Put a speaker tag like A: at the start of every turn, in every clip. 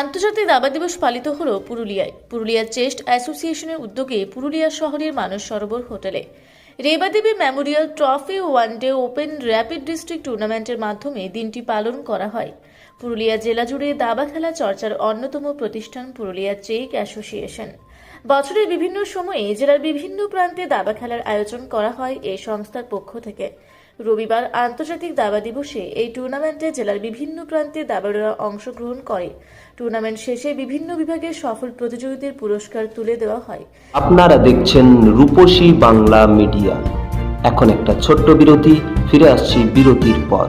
A: আন্তর্জাতিক দাবা দিবস পালিত হল পুরুলিয়ায়। পুরুলিয়া চেস্ট অ্যাসোসিয়েশনের উদ্যোগে পুরুলিয়া শহরের মানস সরোবর হোটেলে। Rebadevi memorial trophy one day open rapid district টুর্নামেন্টের মাধ্যমে দিনটি পালন করা হয়। পুরুলিয়া জেলা জুড়ে দাবা খেলা চর্চার অন্যতম প্রতিষ্ঠান পুরুলিয়া চেক অ্যাসোসিয়েশন। বছরের বিভিন্ন সময়ে জেলার বিভিন্ন প্রান্তে দাবা খেলার আয়োজন করা হয় এই সংস্থার পক্ষ থেকে। রবিবার আন্তর্জাতিক দাবা দিবসে এই টুর্নামেন্টে জেলার বিভিন্ন প্রান্তে দাবাড়ুরা অংশগ্রহণ করে। টুর্নামেন্ট শেষে বিভিন্ন বিভাগে সফল প্রতিযোগীদের পুরস্কার তুলে দেওয়া হয়।
B: আপনারা দেখছেন রূপসী বাংলা মিডিয়া। এখন একটা ছোট্ট বিরতি, ফিরে আসছি বিরতির পর।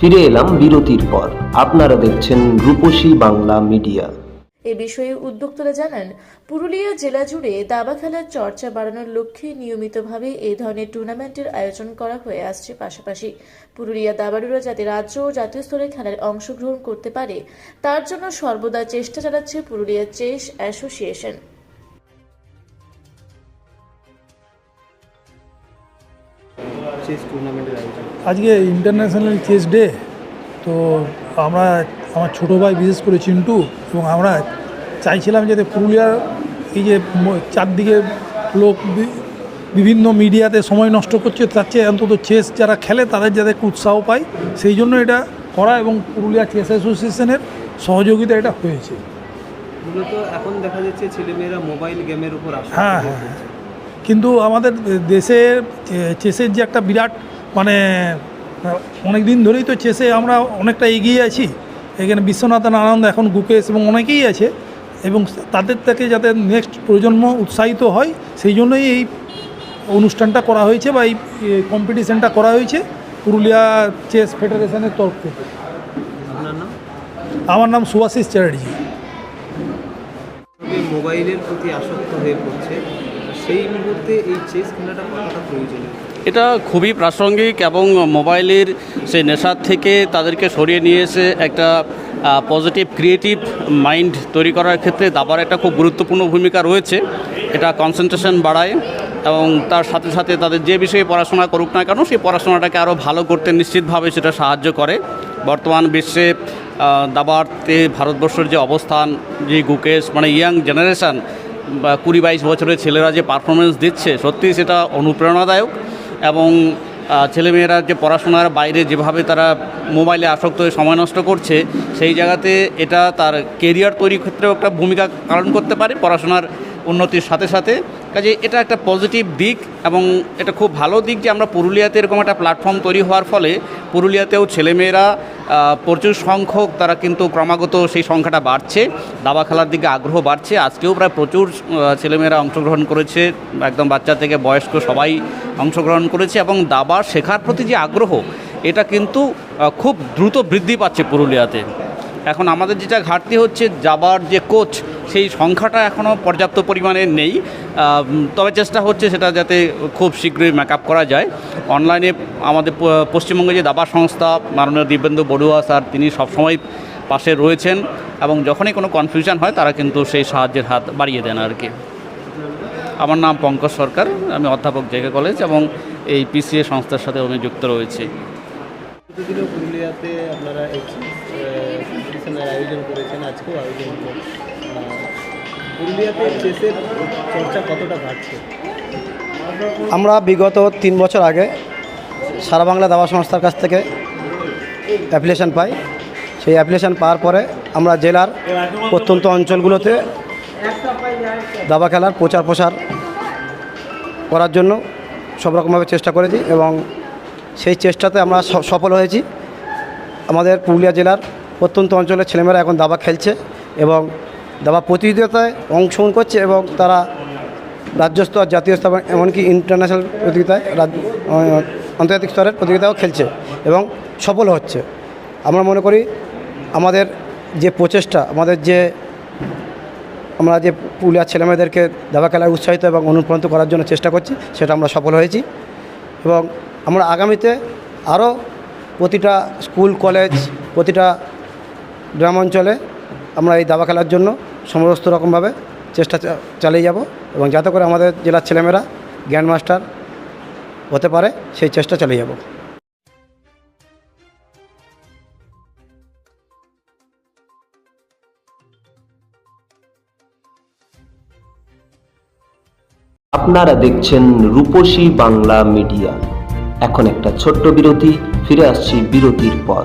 B: ফিরে এলাম বিরতির পর। আপনারা দেখছেন রূপসী বাংলা মিডিয়া।
A: এ বিষয়ে উদ্যোক্তারা জানান পুরুলিয়া জেলা জুড়ে দাবা খেলার চর্চা বাড়ানোর লক্ষ্যে নিয়মিতভাবে এই ধরনের টুর্নামেন্টের আয়োজন করা হয়ে আসছে পাশাপাশি। পুরুলিয়া দাবাড়ুরা যাতে রাজ্য ও জাতীয় স্তরে খেলায় অংশগ্রহণ করতে পারে তার জন্য সর্বদা চেষ্টা চালাচ্ছে পুরুলিয়া চেস অ্যাসোসিয়েশন।
C: চেস টুর্নামেন্টের আয়োজন।
D: আজকে ইন্টারন্যাশনাল চেস ডে তো আমরা আমার ছোটো ভাই বিশেষ করে চিন্টু এবং আমরা চাইছিলাম যাতে পুরুলিয়ার এই যে চারদিকে লোক বিভিন্ন মিডিয়াতে সময় নষ্ট করছে তার চেয়ে অন্তত চেস যারা খেলে তাদের যাতে উৎসাহ পায়। সেই জন্য এটা করা এবং পুরুলিয়া চেস অ্যাসোসিয়েশনের সহযোগিতা এটা হয়েছে।
C: মূলত এখন দেখা যাচ্ছে ছেলেমেয়েরা মোবাইল গেমের উপর আসক্ত
D: হ্যাঁ
C: হ্যাঁ
D: কিন্তু আমাদের দেশে চেসের যে একটা বিরাট মানে অনেক দিন ধরেই তো চেসে আমরা অনেকটা এগিয়ে আছি। এখানে বিশ্বনাথন আনন্দ এখন গুকেশ এবং অনেকেই আছে এবং তাদের থেকে যাতে নেক্সট প্রজন্ম উৎসাহিত হয় সেই জন্যই এই অনুষ্ঠানটা করা হয়েছে বা এই কম্পিটিশানটা করা হয়েছে পুরুলিয়া চেস ফেডারেশনের তরফ থেকে। আমার নাম সুভাশিস চ্যাটার্জি।
C: মোবাইলের প্রতি আসক্ত হয়ে পড়ছে সেই মুহূর্তে এই চেস খেলাটা কতটা প্রয়োজনীয়?
E: এটা খুবই প্রাসঙ্গিক এবং মোবাইলের সেই নেশার থেকে তাদেরকে সরিয়ে নিয়ে এসে একটা পজিটিভ ক্রিয়েটিভ মাইন্ড তৈরি করার ক্ষেত্রে দাবার একটা খুব গুরুত্বপূর্ণ ভূমিকা রয়েছে। এটা কনসেন্ট্রেশন বাড়ায় এবং তার সাথে সাথে তাদের যে বিষয়ে পড়াশোনা করুক না কেন, সেই পড়াশোনাটাকে আরও ভালো করতে নিশ্চিতভাবে সেটা সাহায্য করে। বর্তমান বিশ্বে দাবারতে ভারতবর্ষের যে অবস্থান, যে গুকেশ মানে ইয়াং জেনারেশান, বা কুড়ি বাইশ বছরের ছেলেরা যে পারফরমেন্স দিচ্ছে সত্যি সেটা অনুপ্রেরণাদায়ক। এবং ছেলেমেয়েরা যে পড়াশোনার বাইরে যেভাবে তারা মোবাইলে আসক্ত হয়ে সময় নষ্ট করছে, সেই জায়গাতে এটা তার কেরিয়ার তৈরির ক্ষেত্রেও একটা ভূমিকা পালন করতে পারে পড়াশোনার উন্নতির সাথে সাথে। কাজে এটা একটা পজিটিভ দিক এবং এটা খুব ভালো দিক যে আমরা পুরুলিয়াতে এরকম একটা প্ল্যাটফর্ম তৈরি হওয়ার ফলে পুরুলিয়াতেও ছেলেমেয়েরা প্রচুর সংখ্যক তারা কিন্তু ক্রমাগত সেই সংখ্যাটা বাড়ছে। দাবা খেলার দিকে আগ্রহ বাড়ছে। আজকেও প্রায় প্রচুর ছেলেমেয়েরা অংশগ্রহণ করেছে। একদম বাচ্চা থেকে বয়স্ক সবাই অংশগ্রহণ করেছে এবং দাবা শেখার প্রতি যে আগ্রহ, এটা কিন্তু খুব দ্রুত বৃদ্ধি পাচ্ছে পুরুলিয়াতে। এখন আমাদের যেটা ঘাটতি হচ্ছে, যাবার যে কোচ, সেই সংখ্যাটা এখনও পর্যাপ্ত পরিমাণে নেই। তবে চেষ্টা হচ্ছে সেটা যাতে খুব শীঘ্রই মেকআপ করা যায়। অনলাইনে আমাদের পশ্চিমবঙ্গে যে দাবা সংস্থা, মাননীয় দিব্যেন্দু বড়ুয়া স্যার, তিনি সবসময় পাশে রয়েছেন এবং যখনই কোনো কনফিউশন হয়, তারা কিন্তু সেই সাহায্যের হাত বাড়িয়ে দেন আর কি। আমার নাম পঙ্কজ সরকার, আমি অধ্যাপক জেকে কলেজ এবং এই পিসিএ সংস্থার সাথে আমি যুক্ত রয়েছি।
C: পুরুলিয়াতে আপনারা আয়োজন করেছেন, আজকেও আয়োজন পুরুলিয়াতে চেসের চর্চা কতটা বাড়ছে?
F: আমরা বিগত তিন বছর আগে সারা বাংলা দাবা সংস্থার কাছ থেকে অ্যাপ্লিকেশান পাই। সেই অ্যাপ্লিকেশান পাওয়ার পরে আমরা জেলার প্রত্যন্ত অঞ্চলগুলোতে দাবা খেলার প্রচার প্রসার করার জন্য সব রকমভাবে চেষ্টা করেছি এবং সেই চেষ্টাতে আমরা সফল হয়েছি। আমাদের পুরুলিয়া জেলার প্রত্যন্ত অঞ্চলের ছেলেমেয়েরা এখন দাবা খেলছে এবং দাবা প্রতিযোগিতায় অংশগ্রহণ করছে এবং তারা রাজ্য স্তর জাতীয় স্তর এমনকি ইন্টারন্যাশনাল প্রতিযোগিতায় রাজ- আন্তর্জাতিক স্তরের প্রতিযোগিতাও খেলছে এবং সফল হচ্ছে। আমরা মনে করি আমাদের যে প্রচেষ্টা, আমাদের যে, আমরা যে পুরুলিয়ার ছেলেমেয়েদেরকে দাবা খেলায় উৎসাহিত এবং অনুপ্রাণিত করার জন্য চেষ্টা করছি, সেটা আমরা সফল হয়েছি এবং আমরা আগামীতে আরও প্রতিটা স্কুল, কলেজ, প্রতিটা গ্রাম অঞ্চলে আমরা এই দাবা খেলার জন্য সমস্ত রকমভাবে চেষ্টা চালিয়ে যাব এবং যাতে করে আমাদের জেলার ছেলেমেয়েরা জ্ঞান মাস্টার হতে পারে, সেই চেষ্টা চালিয়ে যাব।
B: আপনারা দেখছেন রূপসী বাংলা মিডিয়া। এখন একটা ছোট্ট বিরতি, ফিরে আসছি বিরতির পর।